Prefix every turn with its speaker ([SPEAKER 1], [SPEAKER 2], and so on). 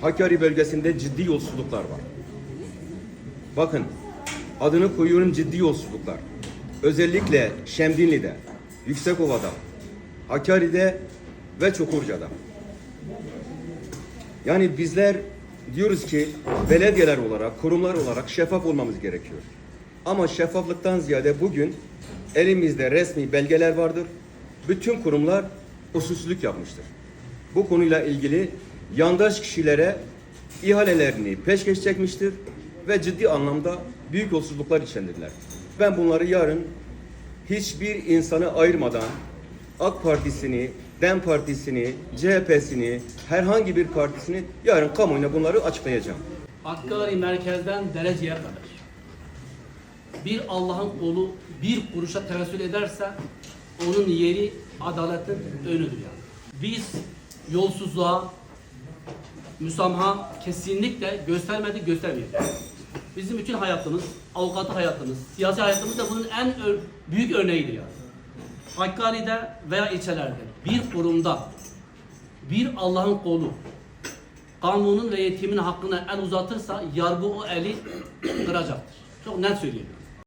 [SPEAKER 1] Hakkari bölgesinde ciddi yolsuzluklar var. Bakın adını koyuyorum ciddi yolsuzluklar. Özellikle Şemdinli'de, Yüksekova'da, Hakkari'de ve Çukurca'da. Yani bizler diyoruz ki belediyeler olarak, kurumlar olarak şeffaf olmamız gerekiyor. Ama şeffaflıktan ziyade bugün elimizde resmi belgeler vardır. Bütün kurumlar usulsüzlük yapmıştır. Bu konuyla ilgili yandaş kişilere ihalelerini peşkeş çekmiştir ve ciddi anlamda büyük yolsuzluklar içindirler. Ben bunları yarın hiçbir insanı ayırmadan AK Partisi'ni, DEM Partisi'ni, CHP'sini, herhangi bir partisini yarın kamuoyuna bunları açıklayacağım.
[SPEAKER 2] Hakkari merkezden dereceye kadar bir Allah'ın kulu bir kuruşa tevessül ederse onun yeri adaletin önüdür yani. Biz yolsuzluğa, müsamaha kesinlikle göstermedik, göstermeyeceğiz. Bizim bütün hayatımız, avukatlık hayatımız, siyasi hayatımız da bunun en ö- büyük örneğidir yani. Hakkari'de veya ilçelerde bir kurumda bir Allah'ın kolu kanunun ve yetimin hakkına el uzatırsa yargı o eli kıracaktır. Çok net söyleyeyim.